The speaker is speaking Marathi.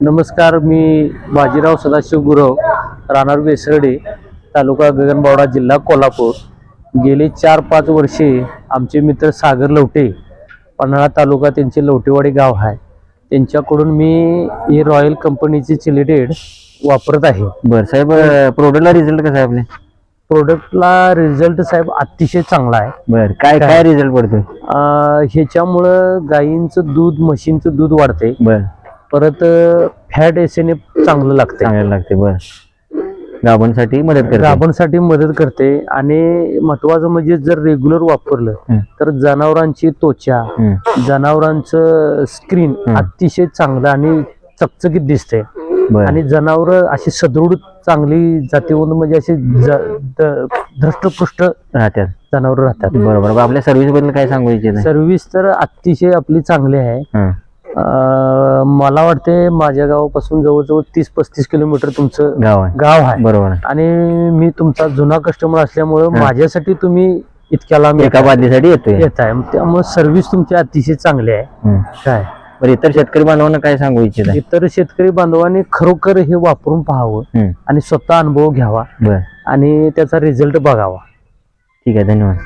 नमस्कार मी बाजीराव सदाशिव गुरव राहणार वेसर्डे तालुका गगनबावडा जिल्हा कोल्हापूर. गेली चार पाच वर्षे आमचे मित्र सागर लवटे पन्हाळा तालुका त्यांचे लवटेवाडी गाव आहे. त्यांच्याकडून मी ही रॉयल कंपनीची चिलिडेड वापरत आहे. बर साहेब प्रोडक्टला रिझल्ट कसा आहे आपले? प्रोडक्टला रिझल्ट साहेब अतिशय चांगला आहे. बर काय काय रिझल्ट पडतोय? अं, ह्याच्यामुळं गायींचं दूध म्हशींचं दूध वाढते बर. परत फॅट एसेने चांगलं लागते चांगलं लागते बर. गाभणसाठी मदत करते. गाभणसाठी मदत करते आणि महत्वाचं म्हणजे जर रेग्युलर वापरलं. तर जनावरांची त्वचा जनावरांचं स्क्रीन. अतिशय चांगलं आणि चकचकीत दिसते आणि जनावर अशी सदृढ चांगली जातीवरून म्हणजे असे धष्टपुष्ट राहत्यात जनावर राहतात. बरोबर. आपल्या सर्व्हिसबद्दल काय सांगू इच्छित? सर्व्हिस तर अतिशय आपली चांगली आहे. मला वाटते माझ्या गावापासून जवळजवळ तीस पस्तीस किलोमीटर तुमचं गाव आहे. गाव आहे. बरोबर आहे. आणि मी तुमचा जुना कस्टमर असल्यामुळं. माझ्यासाठी तुम्ही इतक्या लांब एका बादलीसाठी येतोय. येत आहे. त्यामुळे सर्व्हिस तुमची अतिशय चांगली आहे. हम्म. काय? बरं इतर शेतकरी बांधवांना काय सांगू इच्छित? आहे इतर शेतकरी बांधवांनी खरोखर हे वापरून पाहावं हम्म, आणि स्वतः अनुभव घ्यावा बर. आणि त्याचा रिझल्ट बघावा. ठीक आहे धन्यवाद.